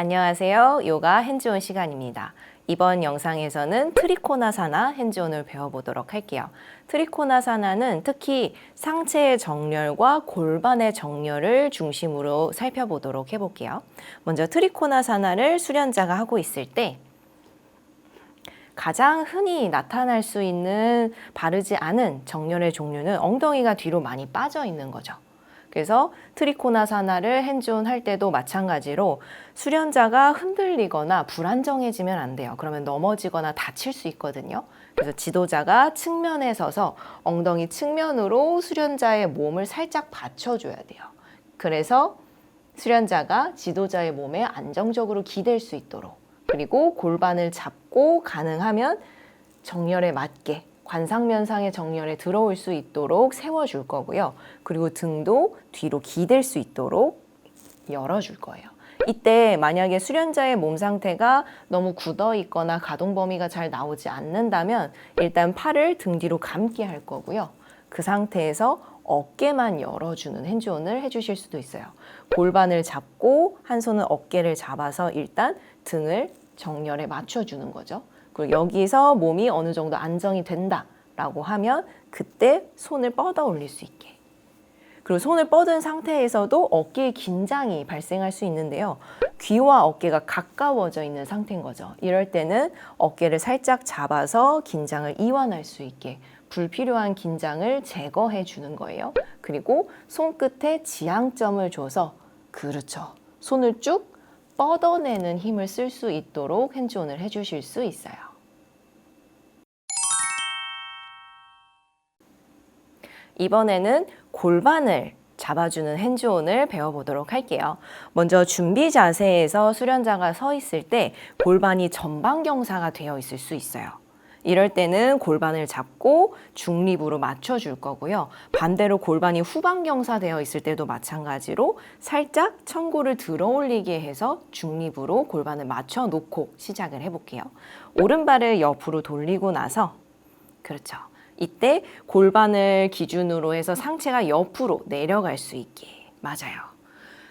안녕하세요. 요가 핸즈온 시간입니다. 이번 영상에서는 트리코나사나 핸즈온을 배워보도록 할게요. 트리코나사나는 특히 상체의 정렬과 골반의 정렬을 중심으로 살펴보도록 해볼게요. 먼저 트리코나사나를 수련자가 하고 있을 때 가장 흔히 나타날 수 있는 바르지 않은 정렬의 종류는 엉덩이가 뒤로 많이 빠져 있는 거죠. 그래서 트리코나사나를 핸즈온 할 때도 마찬가지로 수련자가 흔들리거나 불안정해지면 안 돼요. 그러면 넘어지거나 다칠 수 있거든요. 그래서 지도자가 측면에 서서 엉덩이 측면으로 수련자의 몸을 살짝 받쳐줘야 돼요. 그래서 수련자가 지도자의 몸에 안정적으로 기댈 수 있도록 그리고 골반을 잡고 가능하면 정렬에 맞게 관상면상의 정렬에 들어올 수 있도록 세워줄 거고요. 그리고 등도 뒤로 기댈 수 있도록 열어줄 거예요. 이때 만약에 수련자의 몸 상태가 너무 굳어 있거나 가동 범위가 잘 나오지 않는다면 일단 팔을 등 뒤로 감게 할 거고요. 그 상태에서 어깨만 열어주는 핸즈온을 해주실 수도 있어요. 골반을 잡고 한 손은 어깨를 잡아서 일단 등을 정렬에 맞춰주는 거죠. 그리고 여기서 몸이 어느 정도 안정이 된다라고 하면 그때 손을 뻗어 올릴 수 있게. 그리고 손을 뻗은 상태에서도 어깨에 긴장이 발생할 수 있는데요. 귀와 어깨가 가까워져 있는 상태인 거죠. 이럴 때는 어깨를 살짝 잡아서 긴장을 이완할 수 있게 불필요한 긴장을 제거해 주는 거예요. 그리고 손끝에 지향점을 줘서 그렇죠. 손을 쭉 뻗어내는 힘을 쓸 수 있도록 핸즈온을 해주실 수 있어요. 이번에는 골반을 잡아주는 핸즈온을 배워보도록 할게요. 먼저 준비 자세에서 수련자가 서 있을 때 골반이 전방경사가 되어 있을 수 있어요. 이럴 때는 골반을 잡고 중립으로 맞춰줄 거고요. 반대로 골반이 후방경사 되어 있을 때도 마찬가지로 살짝 천골을 들어 올리게 해서 중립으로 골반을 맞춰 놓고 시작을 해볼게요. 오른발을 옆으로 돌리고 나서 그렇죠. 이때 골반을 기준으로 해서 상체가 옆으로 내려갈 수 있게 맞아요.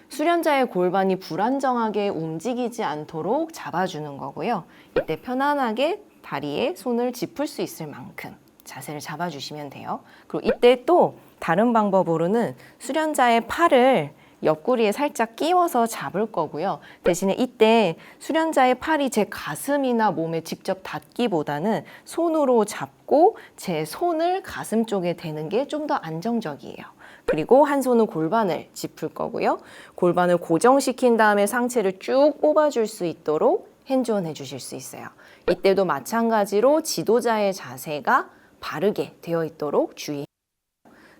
수련자의 골반이 불안정하게 움직이지 않도록 잡아주는 거고요. 이때 편안하게 다리에 손을 짚을 수 있을 만큼 자세를 잡아주시면 돼요. 그리고 이때 또 다른 방법으로는 수련자의 팔을 옆구리에 살짝 끼워서 잡을 거고요. 대신에 이때 수련자의 팔이 제 가슴이나 몸에 직접 닿기보다는 손으로 잡고 제 손을 가슴 쪽에 대는 게 좀 더 안정적이에요. 그리고 한 손은 골반을 짚을 거고요. 골반을 고정시킨 다음에 상체를 쭉 뽑아줄 수 있도록 핸즈온 해주실 수 있어요. 이때도 마찬가지로 지도자의 자세가 바르게 되어 있도록 주의.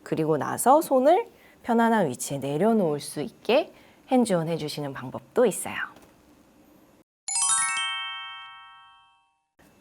그리고 나서 손을 편안한 위치에 내려놓을 수 있게 핸즈온 해주시는 방법도 있어요.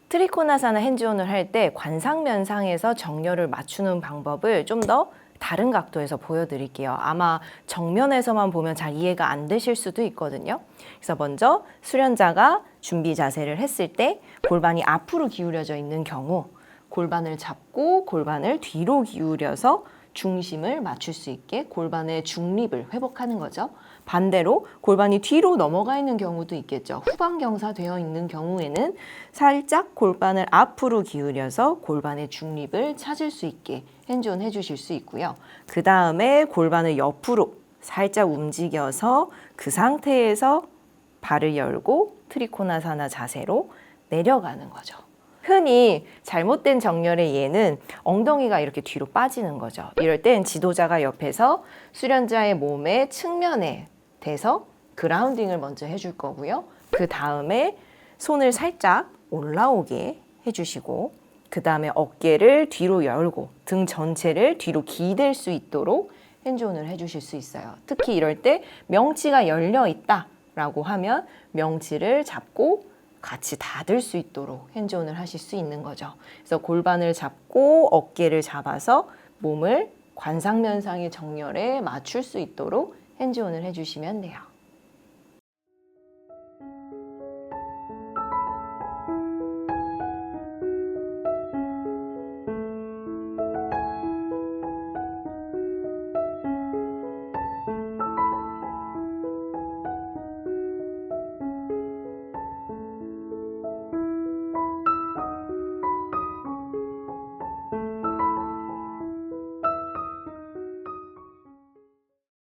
트리코나사나 핸즈온을 할 때 관상면상에서 정렬을 맞추는 방법을 좀더 다른 각도에서 보여드릴게요. 아마 정면에서만 보면 잘 이해가 안 되실 수도 있거든요. 그래서 먼저 수련자가 준비 자세를 했을 때 골반이 앞으로 기울여져 있는 경우 골반을 잡고 골반을 뒤로 기울여서 중심을 맞출 수 있게 골반의 중립을 회복하는 거죠. 반대로 골반이 뒤로 넘어가 있는 경우도 있겠죠. 후방경사 되어 있는 경우에는 살짝 골반을 앞으로 기울여서 골반의 중립을 찾을 수 있게 핸즈온 해주실 수 있고요. 그 다음에 골반을 옆으로 살짝 움직여서 그 상태에서 발을 열고 트리코나사나 자세로 내려가는 거죠. 흔히 잘못된 정렬의 예는 엉덩이가 이렇게 뒤로 빠지는 거죠. 이럴 땐 지도자가 옆에서 수련자의 몸의 측면에 대서 그라운딩을 먼저 해줄 거고요. 그 다음에 손을 살짝 올라오게 해주시고 그 다음에 어깨를 뒤로 열고 등 전체를 뒤로 기댈 수 있도록 핸즈온을 해주실 수 있어요. 특히 이럴 때 명치가 열려 있다 라고 하면 명치를 잡고 같이 닫을 수 있도록 핸즈온을 하실 수 있는 거죠. 그래서 골반을 잡고 어깨를 잡아서 몸을 관상면상의 정렬에 맞출 수 있도록 핸즈온을 해주시면 돼요.